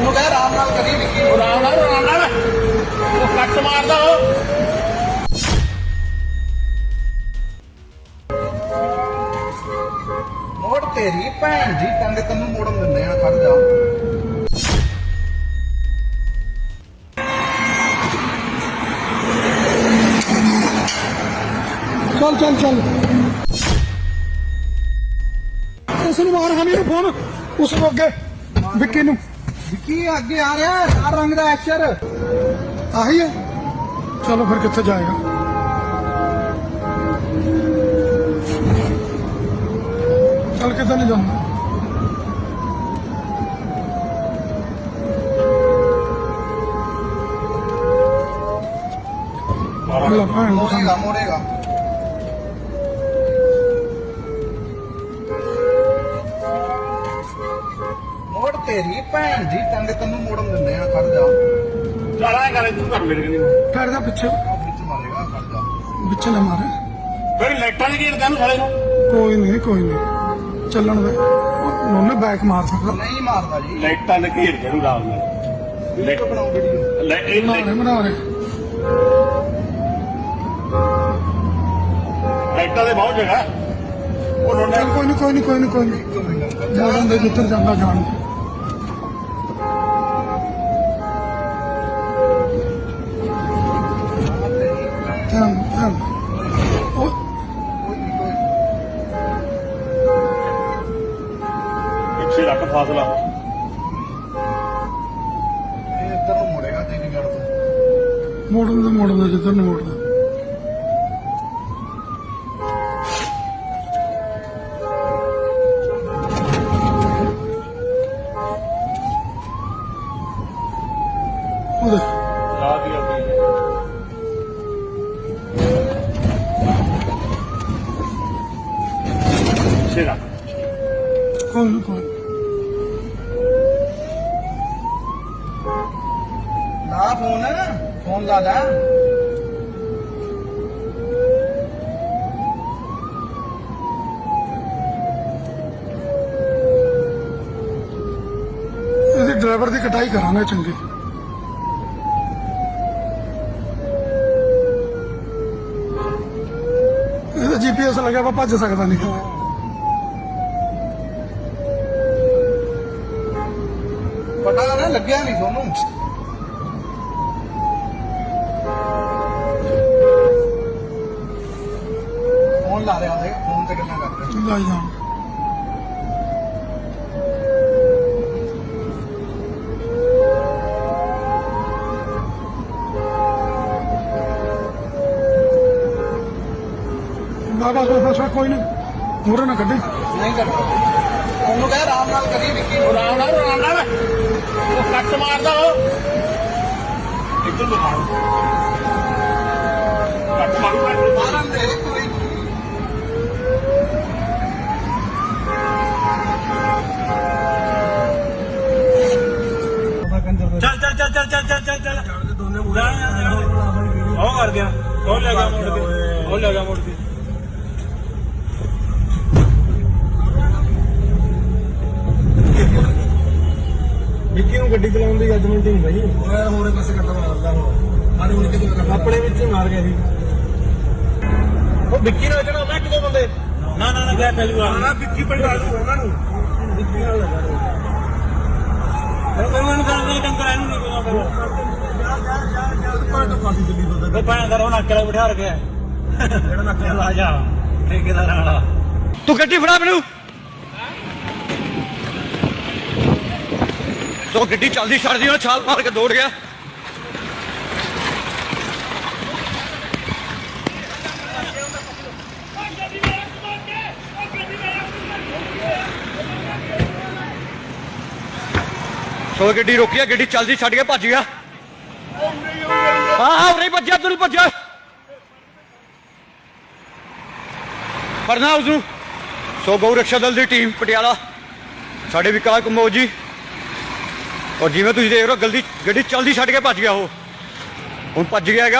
ਉਹਨੂੰ ਕਹਿ, ਆਰਾਮ ਨਾਲ ਕਦੀ ਵਿੱਕੀ। ਉਹ ਆਰਾਮ ਨਾਲ ਆਰਾਮ ਨਾਲ। ਉਹ ਕੱਟ ਮਾਰਦਾ ਉਹ। ਮੋੜ ਤੇਰੀ ਭੈਣ ਦੀ ਟੰਗ ਤੈਨੂੰ ਮੋੜਨ ਦਿੰਦੇ ਆ, ਖੜ ਜਾ। ਚੱਲ ਚੱਲ ਚੱਲ। ਉਸ ਨੂੰ ਮਾਰ ਹਮੀ ਨੂੰ ਫੋਨ। ਉਸ ਨੂੰ ਅੱਗੇ ਆ ਰਿਹਾ? ਲਾਲ ਰੰਗ ਦਾ ਐਕਸ਼ਰ ਆਹੀ ਹੈ। ਚਲੋ ਫਿਰ ਕਿੱਥੇ ਜਾਏਗਾ? ਚੱਲ ਕਿੱਦਾਂ ਨਹੀਂ ਜਾਂਦਾ ਅੱਲਾ ਭੈਣ ਦਾ ਮੋੜੇਗਾ। ਮੋੜ ਤੇਰੀ ਭੈਣ ਦੀ ਟੰਗ ਤੈਨੂੰ ਮੋੜਨ ਦਿੰਦੇ ਆ ਖੜ ਜਾ। ਚੱਲ ਐ ਕਰੇ ਤੂੰ ਕਰ ਮੇਰੇ ਕਨੀ ਪੈਰ ਦਾ ਪਿੱਛੇ। ਵਿੱਚ ਮਾਰੇਗਾ ਖੜ ਜਾ। ਵਿੱਚ ਨਾ ਮਾਰੇ। ਫਿਰ ਲਾਈਟਾਂ ਨਹੀਂ ਘੇਰਦਾ ਨੂੰ ਸਾਲੇ ਨੂੰ? ਕੋਈ ਨਹੀਂ ਕੋਈ ਨਹੀਂ। ਚੱਲਣ ਦੇ। ਉਹਨੇ ਬੈਕ ਮਾਰ ਸਕਦਾ। ਨਹੀਂ ਮਾਰਦਾ ਜੀ। ਲਾਈਟਾਂ ਨੇ ਘੇਰ ਕੇ ਨੂੰ। ਨਾਲ ਵੀਡੀਓ ਬਣਾਓ ਵੀਡੀਓ। ਲੈ ਇਹ ਬਣਾ ਰਹੇ ਬਣਾ ਰਹੇ ਲਾਈਟਾਂ ਦੇ ਬਹੁਤ ਜਗ੍ਹਾ। ਉਹ ਰੋਣਾ ਚੱਲ ਕੋਈ ਨਹੀਂ ਕੋਈ ਨਹੀਂ ਕੋਈ ਨਹੀਂ ਕੋਈ ਨਹੀਂ। ਜਾਣ ਦੇ ਜਿੱਧਰ ਜਾਂਦਾ ਜਾਣ ਨਾਲ। ਉਹ ਪਿੱਛੇ ਰੱਖ ਫਾਸਲਾ। ਇਹ ਇੱਧਰ ਨੂੰ ਮੁੜੇਗਾ ਤੇਰੀ ਗੱਲ ਤੋਂ। ਮੋੜਨ ਦਾ ਮੋੜਨ ਦਾ ਜਿੱਧਰ ਨੂੰ ਮੋੜਦਾ ਉਹਦੇ ਲਾ ਦੀ ਆਪਣੀ ਪਿੱਛੇ ਰੱਖ ਕੋਈ ਨਹੀਂ ਕੋਈ ਨੀ। ਨਾ ਫੋਨ ਫੋਨ ਲਾ ਲੈ। ਇਹਦੀ ਡਰਾਈਵਰ ਦੀ ਕਟਾਈ ਕਰਾਂਗੇ ਚੰਗੀ। ਇਹਦਾ ਜੀਪੀਐਸ ਲੱਗਿਆ ਵਾ ਭੱਜ ਸਕਦਾ ਨਹੀਂ। ਪਤਾ ਨਾ ਲੱਗਿਆ ਨਹੀਂ ਤੁਹਾਨੂੰ। ਫੋਨ ਲਾ ਰਿਹਾ ਉਹਦੇ ਫੋਨ ਤੇ ਗੱਲਾਂ ਕਰ ਰਿਹਾ। ਲਾਈ ਜਾਣ। ਬਾਬਾ ਕੋਈ ਫਸਾ ਕੋਈ ਨਹੀਂ ਮੂਰੇ ਨਾ ਕੱਢੀ। ਨਹੀਂ ਕਰਦਾ ਉਹਨੂੰ ਕਹਿ ਆਰਾਮ ਨਾਲ ਕਰੀ ਵਿੱਕੀ ਆਰਾਮ ਨਾਲ ਆਰਾਮ ਨਾਲ। ਉਹ ਕੱਟ ਮਾਰਦਾ ਉਹ। ਇੱਧਰ ਨੂੰ ਮਾਰ। ਕੱਟ ਮਾਰੂ। ਕੱਟ ਮਾਰੂ। ਦੇ ਕੋਈ ਚੱਲ ਚੱਲ ਚੱਲ ਚੱਲ ਚੱਲ ਚੱਲ ਚੱਲ। ਚੱਲ ਦੋਨੇ ਉਹ ਕਰ ਗਿਆ। ਉਹ ਲੈ ਗਿਆ ਮੁੜ ਕੇ। ਉਹ ਲੈ ਗਿਆ ਮੁੜ ਕੇ। ਵਿੱਕੀ ਨੂੰ ਗੱਡੀ ਚਲਾਉਣ ਦੀ ਜੱਜਮੈਂਟ ਨਹੀਂ ਬਈ। ਉਹ ਹੋਰੇ ਪਾਸੇ ਕੱਟਾ ਮਾਰਦਾ ਹੁਣ। ਆਨੇ ਹੁਣ ਕਿਤੇ ਆਪਣੇ ਵਿੱਚ ਹੀ ਮਾਰ ਗਿਆ ਸੀ। ਉਹ ਵਿੱਕੀ ਨਾਲ ਕਿਹੜਾ ਮੈਂ ਕਿਦੋਂ ਬੰਦੇ। ਨਾ ਨਾ ਨਾ ਗਿਆ ਪਹਿਲੀ ਵਾਰ। ਨਾ ਵਿੱਕੀ ਪਿੰਡਾ ਦੂ ਉਹਨਾਂ ਨੂੰ। ਵਿੱਕੀ ਨਾਲ ਲੱਗਾ ਉਹਨਾਂ ਨੂੰ ਕਰਨ ਦੇ ਟੰਕਰ ਇਹਨੂੰ ਨਹੀਂ ਪਤਾ ਕਰੋ ਪਾਟੋ ਕਾਫੀ ਦਿੱਲੀ ਤੋਂ ਉਹ ਪਾਣਾ ਕਰੋ ਨਾ ਕਿਹੜਾ ਬਿਠਾ ਰਖਿਆ ਜਿਹੜਾ ਨਾ ਕਿਹੜਾ ਆ ਜਾ ਠੇਕੇਦਾਰ ਵਾਲਾ। ਤੂੰ ਗੱਡੀ ਫੜਾ ਮੈਨੂੰ। ਸੋ ਗੱਡੀ ਚੱਲਦੀ ਛੱਡਦੀ ਉਹ ਛਾਲ ਮਾਰ ਕੇ ਦੌੜ ਗਿਆ। ਸੋ ਗੱਡੀ ਰੋਕੀ ਆ, ਗੱਡੀ ਚੱਲਦੀ ਛੱਡ ਕੇ ਭੱਜ ਗਿਆ। ਹਾਂ ਉਰੇ ਭੱਜਿਆ ਤੂੰ ਭੱਜਿਆ। ਫੜਨਾ ਉਸ ਨੂੰ ਸੋ ਗਊ ਰਕਸ਼ਾ ਦਲ ਦੀ ਟੀਮ, ਪਟਿਆਲਾ। ਸਾਡੇ ਵਿਕਾਸ ਕੰਬੋਜ ਜੀ और जिम्मे तुम देख रहे हो गलती गड्डी चलती छड़ के गया वो हूँ भज गया है